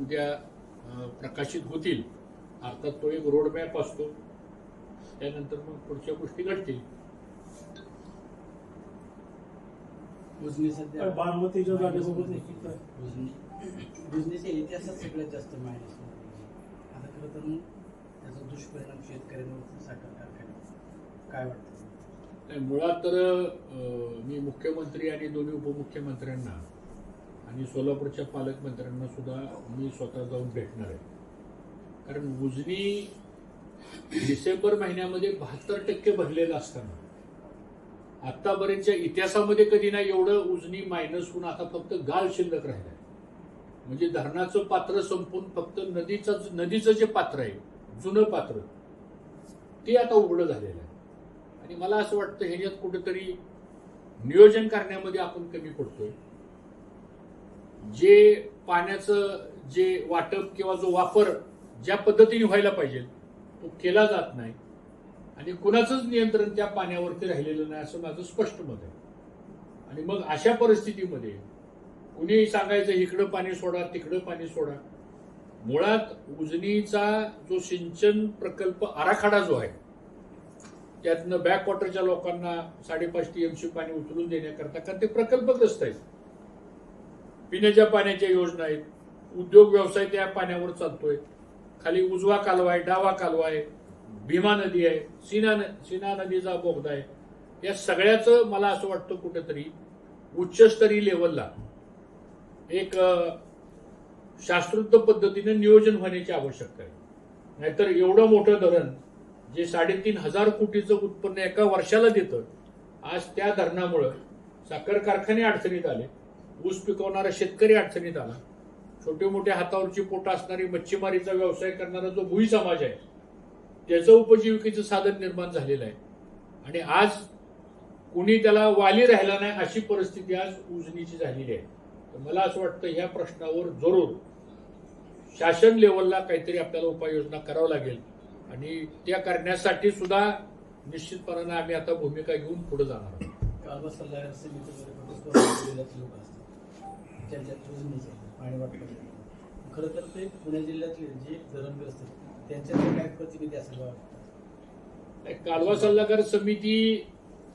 उद्या प्रकाशित होतील. अर्थात तो एक रोड मॅप असतो. त्यानंतर मग पुढच्या गोष्टी घडतील. बारामतीच्या जागेबाबत निश्चित उजनीच्या इतिहासात सगळ्यात जास्त मायनस आता खरं तर मग त्याचा दुष्परिणाम शेतकऱ्यांवरती साखर कारखान्यावर काय वाटतं? नाही, मुळात तर मी मुख्यमंत्री आणि दोन्ही उपमुख्यमंत्र्यांना आणि सोलापूरच्या पालकमंत्र्यांना सुद्धा मी स्वतः जाऊन भेटणार आहे. कारण उजनी डिसेंबर महिन्यामध्ये बहात्तर टक्के भरलेलं असताना आत्तापर्यंतच्या इतिहासामध्ये कधी नाही एवढं उजनी मायनस होऊन आता फक्त गाळ शिल्लक राहिलं म्हणजे धरणाचं पात्र संपून फक्त नदीचं नदीचं जे पात्र आहे जुनं पात्र ते आता उघडं झालेलं आहे. आणि मला असं वाटतं ह्याच्यात कुठंतरी नियोजन करण्यामध्ये आपण कमी पडतोय. जे पाण्याचं जे वाटप किंवा जो वापर ज्या पद्धतीने व्हायला पाहिजे तो केला जात नाही. आणि कुणाचंच नियंत्रण त्या पाण्यावरती राहिलेलं नाही असं माझं स्पष्ट मत आहे. आणि मग अशा परिस्थितीमध्ये कुणीही सांगायचं इकडं पाणी सोडा तिकडं पाणी सोडा. मुळात उजनीचा जो सिंचन प्रकल्प आराखडा जो आहे त्यातनं बॅकवॉटरच्या लोकांना साडेपाच टी एमसी पाणी उचलून देण्याकरता कारण ते प्रकल्पग्रस्त आहेत. पिण्याच्या पाण्याच्या योजना आहेत. उद्योग व्यवसाय त्या पाण्यावर चालतोय. खाली उजवा कालवा आहे डावा कालवा आहे भीमा नदी आहे सीना न- सीना नदीचा बोगदा आहे. या सगळ्याचं मला असं वाटतं कुठेतरी उच्चस्तरीय लेवलला एक शास्त्रोक्त पद्धतीने नियोजन होण्याची आवश्यकता आहे. नाहीतर एवढं मोठं धरण जे साडेतीन हजार कोटीचं उत्पन्न एका वर्षाला देतं आज त्या धरणामुळं साखर कारखाने अडचणीत आले. ऊस पिकवणारा शेतकरी अडचणीत आला. छोटे मोठे हातावरची पोट असणारी मच्छीमारीचा व्यवसाय करणारा जो भुई समाज आहे त्याचं उपजीविकेचं साधन निर्माण झालेलं आहे. आणि आज कुणी त्याला वाली राहिला नाही अशी परिस्थिती आज उजनीची झालेली आहे. तर मला असं वाटतं ह्या प्रश्नावर जरूर शासन लेवलला काहीतरी आपल्याला उपाययोजना करावं लागेल. आणि त्या करण्यासाठी सुद्धा निश्चितपणाने आम्ही आता भूमिका घेऊन पुढे जाणार आहोत. त्यांच्या सल्लागार आहे पाणी वाटप खरं तर ते पुणे जिल्ह्यातले जे धरणग्रस्त त्यांच्यात काय प्रतिनिधी असं वाटतं कालवा सल्लागार समिती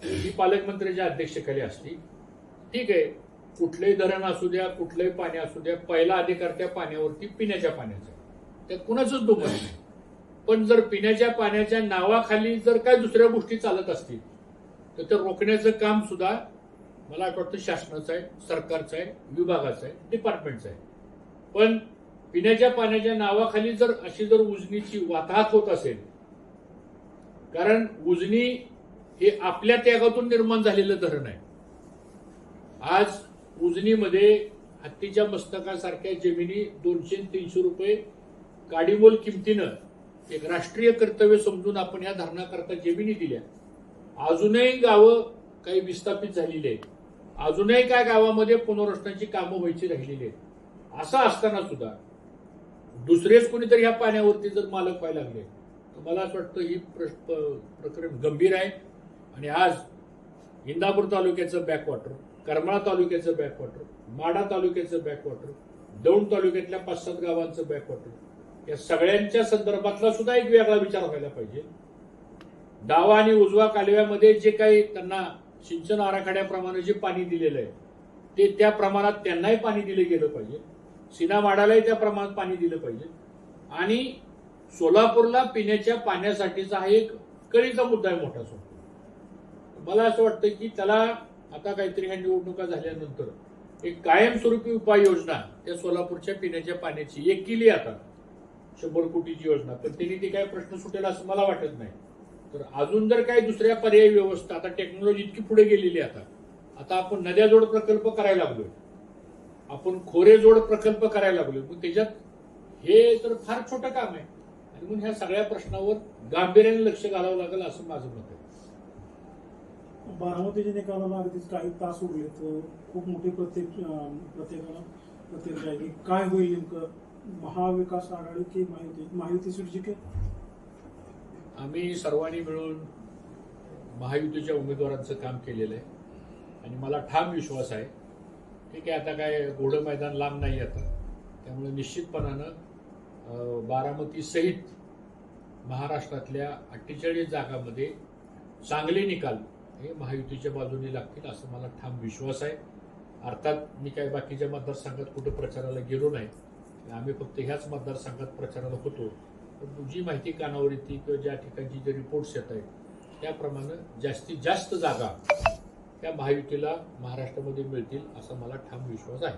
ही पालकमंत्र्यांच्या अध्यक्षतेखाली असती. ठीक आहे कुठलंही धरण असू द्या कुठलंही पाणी असू द्या पहिला अधिकार त्या पाण्यावरती पिण्याच्या पाण्याचा. त्यात कुणाचंच दुमत नाही. पण जर पिण्याच्या पाण्याच्या नावाखाली जर काय दुसऱ्या गोष्टी चालत असतील तर ते रोखण्याचं काम सुद्धा मला असं वाटतं शासनाचं आहे सरकारचं आहे विभागाचं आहे डिपार्टमेंटचं आहे. पण पिण्याच्या पाण्याच्या नावाखाली जर अशी जर उजनीची वाताहत होत असेल कारण उजनी हे आपल्या त्यागातून निर्माण झालेलं धरण आहे. आज उजनीमध्ये हत्तीच्या मस्तकासारख्या जमिनी दोनशे तीनशे रुपये काडीमोल किमतीनं एक राष्ट्रीय कर्तव्य समजून आपण या धरणाकरता जमिनी दिल्या. अजूनही गावं काही विस्थापित झालेली आहेत. अजूनही काय गावामध्ये पुनर्वसनाची कामं व्हायची राहिलेली आहेत. असं असताना सुद्धा दुसरेच कोणीतरी ह्या पाण्यावरती जर मालक व्हायला लागले तर मला असं वाटतं ही प्रकरण गंभीर आहे. आणि आज इंदापूर तालुक्याचं बॅकवॉटर करमाळा तालुक्याचं बॅकवॉटर माडा तालुक्याचं बॅकवॉटर दौंड तालुक्यातल्या पाच सात गावांचं बॅकवॉटर या सगळ्यांच्या संदर्भातला सुद्धा एक वेगळा विचार व्हायला पाहिजे. डावा आणि उजवा कालव्यामध्ये जे काही त्यांना सिंचन आराखड्याप्रमाणे जे पाणी दिलेलं आहे ते त्या प्रमाणात त्यांनाही पाणी दिलं गेलं पाहिजे. सिनामाडालाही त्या प्रमाणात पाणी दिलं पाहिजे. आणि सोलापूरला पिण्याच्या पाण्यासाठीचा हा एक कळीचा मुद्दा आहे मोठा सो मला असं वाटतं की त्याला आता काहीतरी ह्या निवडणुका झाल्यानंतर एक कायमस्वरूपी उपाययोजना त्या सोलापूरच्या पिण्याच्या पाण्याची एक केली आता. शंभर कोटीची योजना. पण त्यांनी ती काय प्रश्न सुटेल असं मला वाटत नाही. तर अजून जर काही दुसऱ्या पर्यायी व्यवस्था आता टेक्नॉलॉजी इतकी पुढे गेलेली आहे आता. आता आपण नद्या जोड प्रकल्प करायला लागलोय. आपण खोरे जोड प्रकल्प करायला लागलोय. मग त्याच्यात हे तर फार छोटं काम आहे. आणि म्हणून ह्या सगळ्या प्रश्नावर गांभीर्याने लक्ष घालावं लागेल असं माझं मत आहे. बारामतीच्या निकालाला अगदीच काही तास उरले तर खूप मोठी प्रत्येक प्रत्येकाला प्रत्येक काय होईल नेमकं? महाविकास आघाडी की महायुती महायुती सुटजी आम्ही सर्वांनी मिळून महायुतीच्या उमेदवारांचं काम केलेलं आहे. आणि मला ठाम विश्वास आहे ठीक आहे आता काय घोडं मैदान लांब नाही आता. त्यामुळे निश्चितपणानं बारामतीसहित महाराष्ट्रातल्या अठ्ठेचाळीस जागामध्ये चांगले निकाल हे महायुतीच्या बाजूने लागतील असं मला ठाम विश्वास आहे. अर्थात मी काय बाकीच्या मतदारसंघात कुठं प्रचाराला गेलो नाही. आम्ही फक्त ह्याच मतदारसंघात प्रचाराला होतो. जी माहिती कानावर येते किंवा ज्या ठिकाणची जे रिपोर्ट्स येत आहेत त्याप्रमाणे जास्तीत जास्त जागा त्या महायुतीला महाराष्ट्रामध्ये मिळतील असा मला ठाम विश्वास आहे.